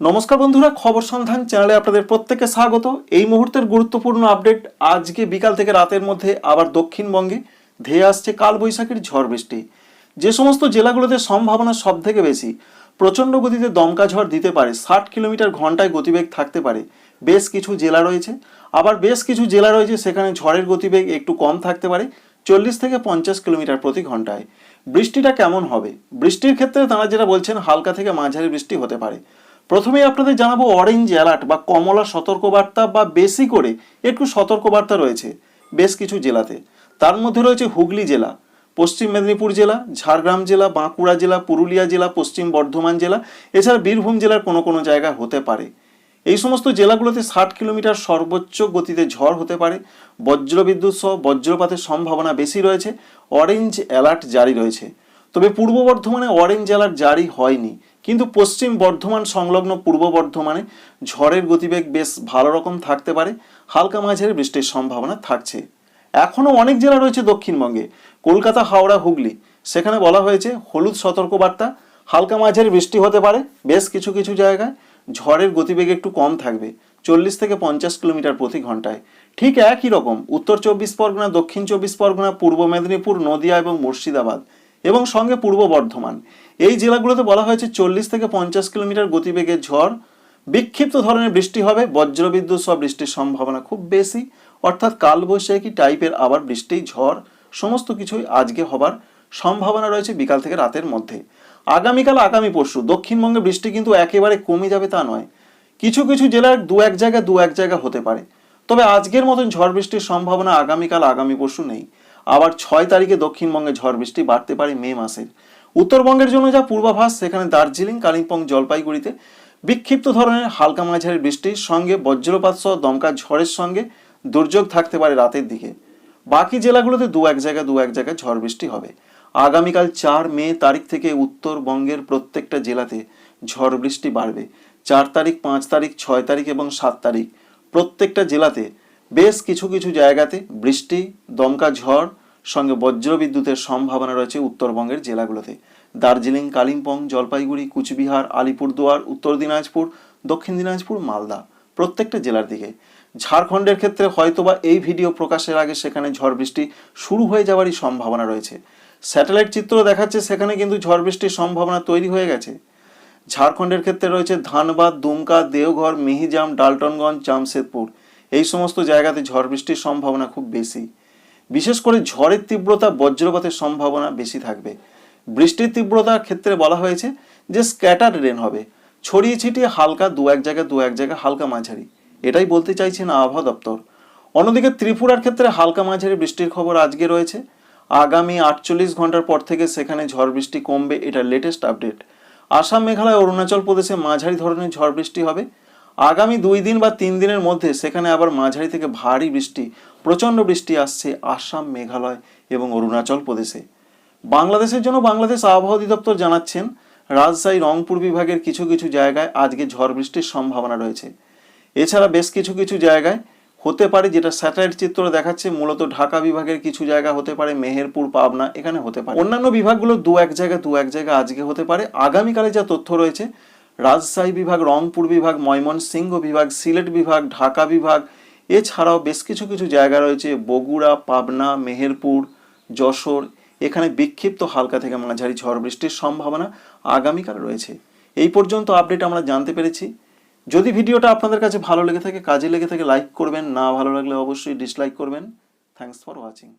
নমস্কার বন্ধুরা, খবর সন্ধান চ্যানেলে আপনাদের প্রত্যেককে স্বাগত। এই মুহূর্তের গুরুত্বপূর্ণ আপডেট আজকে বিকাল থেকে রাতের মধ্যে আবার দক্ষিণবঙ্গে ধেয়ে আসছে কালবৈশাখীর ঝড় বৃষ্টি। যে সমস্ত জেলাগুলোতে সম্ভাবনা সব থেকে বেশি, প্রচণ্ড গতিতে দমকা ঝড় দিতে পারে, ষাট কিলোমিটার ঘন্টায় গতিবেগ থাকতে পারে, বেশ কিছু জেলা রয়েছে। আবার বেশ কিছু জেলা রয়েছে সেখানে ঝড়ের গতিবেগ একটু কম থাকতে পারে, চল্লিশ থেকে পঞ্চাশ কিলোমিটার প্রতি ঘন্টায়। বৃষ্টিটা কেমন হবে? বৃষ্টির ক্ষেত্রে তারা যেটা বলছেন, হালকা থেকে মাঝারি বৃষ্টি হতে পারে। প্রথমেই আপনাদের জানাব অরেঞ্জ অ্যালার্ট বা কমলা সতর্কবার্তা বা বেশি করে একটু সতর্কবার্তা রয়েছে বেশ কিছু জেলাতে। তার মধ্যে রয়েছে হুগলি জেলা, পশ্চিম মেদিনীপুর জেলা, ঝাড়গ্রাম জেলা, বাঁকুড়া জেলা, পুরুলিয়া জেলা, পশ্চিম বর্ধমান জেলা, এছাড়া বীরভূম জেলার কোনো কোনো জায়গা হতে পারে। এই সমস্ত জেলাগুলোতে ষাট কিলোমিটার সর্বোচ্চ গতিতে ঝড় হতে পারে, বজ্রবিদ্যুৎ সহ বজ্রপাতের সম্ভাবনা বেশি রয়েছে অরেঞ্জ অ্যালার্ট জারি রয়েছে। তবে পূর্ব বর্ধমানে অরেঞ্জ অ্যালার্ট জারি হয়নি। কিন্তু পশ্চিম বর্ধমান সংলগ্ন পূর্ব বর্ধমানে ঝড়ের গতিবেগ বেশ ভালো রকম থাকতে পারে, হালকা মাঝারি বৃষ্টির সম্ভাবনা থাকছে। এখনও অনেক জেলা রয়েছে দক্ষিণবঙ্গে, কলকাতা, হাওড়া, হুগলি। সেখানে বলা হয়েছে হলুদ সতর্কবার্তা, হালকা মাঝারি বৃষ্টি হতে পারে, বেশ কিছু কিছু জায়গায় ঝড়ের গতিবেগ একটু কম থাকবে, চল্লিশ থেকে পঞ্চাশ কিলোমিটার প্রতি ঘন্টায়। ঠিক একই রকম, উত্তর চব্বিশ পরগনা, দক্ষিণ চব্বিশ পরগনা, পূর্ব মেদিনীপুর, নদিয়া এবং মুর্শিদাবাদ। এবং সঙ্গে পূর্ব বর্ধমান। এই জেলাগুলোতে বলা হয়েছে চল্লিশ থেকে পঞ্চাশ কিলোমিটার গতিবেগে ঝড়, বিক্ষিপ্ত ধরনের বৃষ্টি হবে, বজ্রবিদ্যুৎ সহ বৃষ্টির সম্ভাবনা খুব বেশি, অর্থাৎ কালবৈশাখী টাইপের আবার বৃষ্টি, ঝড়, সমস্ত কিছুই আজকে হবার সম্ভাবনা রয়েছে বিকাল থেকে রাতের মধ্যে। আগামীকাল, আগামী পরশু, দক্ষিণবঙ্গে বৃষ্টি কিন্তু একেবারে কমে যাবে তা নয়। কিছু কিছু জেলার দু এক জায়গা, দু এক জায়গা হতে পারে। তবে আজকের মতন ঝড় বৃষ্টির সম্ভাবনা আগামীকাল, আগামী পরশু নেই। আবার ছয় তারিখে দক্ষিণবঙ্গে ঝড় বৃষ্টি বাড়তে পারে মে মাসের। উত্তরবঙ্গের জন্য যা পূর্বাভাস, সেখানে দার্জিলিং, কালিম্পং, জলপাইগুড়িতে বিক্ষিপ্ত ধরনের হালকা মাঝারি বৃষ্টির সঙ্গে বজ্রপাত সহ দমকা ঝড়ের সঙ্গে দুর্যোগ থাকতে পারে রাতের দিকে। বাকি জেলাগুলোতে দু এক জায়গায় দু এক জায়গায় ঝড় বৃষ্টি হবে। আগামীকাল চার মে তারিখ থেকে উত্তরবঙ্গের প্রত্যেকটা জেলাতে ঝড় বৃষ্টি বাড়বে। চার তারিখ, পাঁচ তারিখ, ছয় তারিখ এবং সাত তারিখ। প্রত্যেকটা জেলাতে বেশ কিছু কিছু জায়গাতে বৃষ্টি, দমকা ঝড়, সঙ্গে বজ্রবিদ্যুতের সম্ভাবনা রয়েছে উত্তরবঙ্গের জেলাগুলোতে। দার্জিলিং, কালিম্পং, জলপাইগুড়ি, কুচবিহার, আলিপুরদুয়ার, উত্তর দিনাজপুর, দক্ষিণ দিনাজপুর, মালদা, প্রত্যেকটা জেলার দিকে। ঝাড়খণ্ডের ক্ষেত্রে হয়তোবা এই ভিডিও প্রকাশের আগে সেখানে ঝড় বৃষ্টি শুরু হয়ে যাওয়ারই সম্ভাবনা রয়েছে। স্যাটেলাইট চিত্র দেখাচ্ছে সেখানে কিন্তু ঝড় বৃষ্টির সম্ভাবনা তৈরি হয়ে গেছে। ঝাড়খণ্ডের ক্ষেত্রে রয়েছে ধানবাদ, দুমকা, দেওঘর, মিহিজাম, ডালটনগঞ্জ, জামশেদপুর। এই সমস্ত জায়গাতে ঝড় বৃষ্টির সম্ভাবনা খুব বেশি। বিশেষ করে ঝড়ের তীব্রতা বজ্রপাতের সম্ভাবনা বেশি থাকবে। বৃষ্টির তীব্রতার ক্ষেত্রে বলা হয়েছে যে স্ক্যাটার রেন হবে। ছড়িয়ে ছিটিয়ে হালকা দু এক জায়গায় দু এক জায়গায় হালকা মাঝারি। এটাই বলতে চাইছেন আবহাওয়া দপ্তর। অন্যদিকে ত্রিপুরার ক্ষেত্রে হালকা মাঝারি বৃষ্টির খবর আজকে রয়েছে। আগামী আটচল্লিশ ঘণ্টার পর থেকে সেখানে ঝড় বৃষ্টি কমবে, এটা লেটেস্ট আপডেট আসাম, মেঘালয়, অরুণাচল প্রদেশে মাঝারি ধরনের ঝড় বৃষ্টি হবে। আগামী দুই দিন বা তিন দিনের মধ্যে সেখানে আবার মাঝারি থেকে ভারী বৃষ্টি, প্রচণ্ড বৃষ্টি আসছে আসাম, মেঘালয় এবং অরুণাচল প্রদেশে। বাংলাদেশের জন্য বাংলাদেশ আবহাওয়া অধিদপ্তর জানাচ্ছেন, রাজশাহী, রংপুর বিভাগের কিছু কিছু জায়গায় আজকে ঝড় বৃষ্টির সম্ভাবনা রয়েছে। এছাড়া বেশ কিছু কিছু জায়গায় হতে পারে যেটা স্যাটেলাইট চিত্র দেখাচ্ছে, মূলত ঢাকা বিভাগের কিছু জায়গা হতে পারে, মেহেরপুর, পাবনা, এখানে হতে পারে। অন্যান্য বিভাগগুলো দু এক জায়গা দু এক জায়গা আজকে হতে পারে। আগামীকালে যা তথ্য রয়েছে রাজশাহী বিভাগ, রংপুর বিভাগ, ময়মনসিংহ বিভাগ, সিলেট বিভাগ, ঢাকা বিভাগ, এছাড়াও বেশ কিছু কিছু জায়গা রয়েছে। বগুড়া, পাবনা, মেহেরপুর, যশোর, এখানে বিক্ষিপ্ত হালকা থেকে মাঝারি ঝড় বৃষ্টির সম্ভাবনা আগামীকাল রয়েছে। এই পর্যন্ত আপডেট আমরা জানতে পেরেছি। যদি ভিডিওটা আপনাদের কাছে ভালো লেগে থাকে, কাজে লেগে থাকে, লাইক করবেন। না ভালো লাগলে অবশ্যই ডিসলাইক করবেন। Thanks for watching